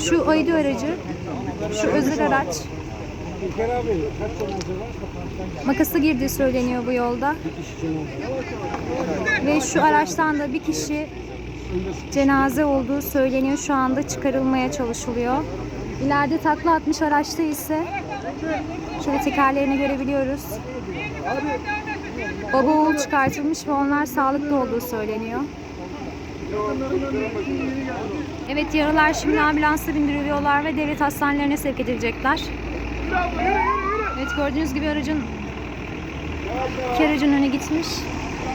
Şu Aydı aracı, şu özel araç. Makası girdiği söyleniyor bu yolda. Ve şu araçtan da bir kişi cenaze olduğu söyleniyor. Şu anda çıkarılmaya çalışılıyor. İleride takla atmış araçta ise şöyle tekerlerini görebiliyoruz. Baba oğul çıkartılmış ve onlar sağlıklı olduğu söyleniyor. Evet yaralar şimdi ambulansa bindiriliyorlar ve devlet hastanelerine sevk edilecekler. Evet gördüğünüz gibi aracın iki aracın önü gitmiş.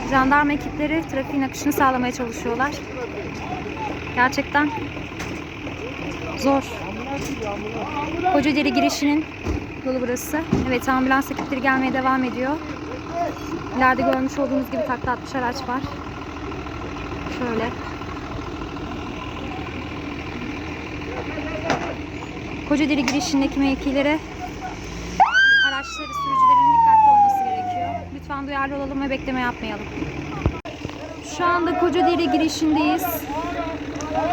Jandarma ekipleri trafiğin akışını sağlamaya çalışıyorlar. Gerçekten zor. Kocaeli girişinin yolu burası. Evet ambulans ekipleri gelmeye devam ediyor. İleride görmüş olduğunuz gibi takla atmış araç var. Şöyle. Kocaeli girişindeki mevkilere araçları sürücülerin dikkatli olması gerekiyor. Lütfen duyarlı olalım ve bekleme yapmayalım. Şu anda Kocaeli girişindeyiz.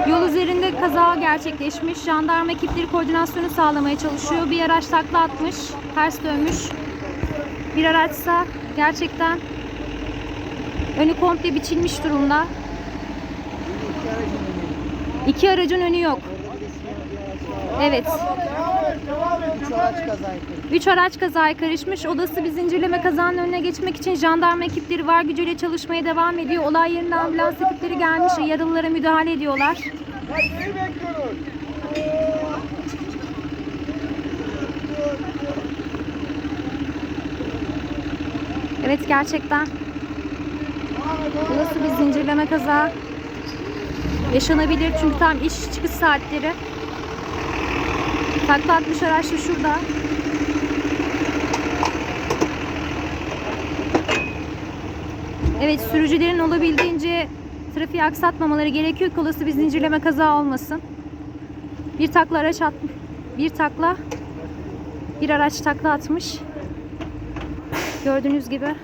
Yol üzerinde kaza gerçekleşmiş. Jandarma ekipleri koordinasyonu sağlamaya çalışıyor. Bir araç takla atmış, ters dönmüş. Bir araçsa gerçekten önü komple biçilmiş durumda. İki aracın önü yok. Evet. Üç araç kazayı kırdı. Üç araç kazaya karışmış. Bir zincirleme kazanın önüne geçmek için jandarma ekipleri var gücüyle çalışmaya devam ediyor. Olay yerine ambulans ekipleri gelmiş. Yaralılara müdahale ediyorlar. Evet gerçekten. Olası bir zincirleme kaza yaşanabilir çünkü tam iş çıkış saatleri. Takla atmış araç da şurada. Evet sürücülerin olabildiğince trafiği aksatmamaları gerekiyor ki olası bir zincirleme kaza olmasın. Bir takla araç at, bir takla bir araç takla atmış. Gördüğünüz gibi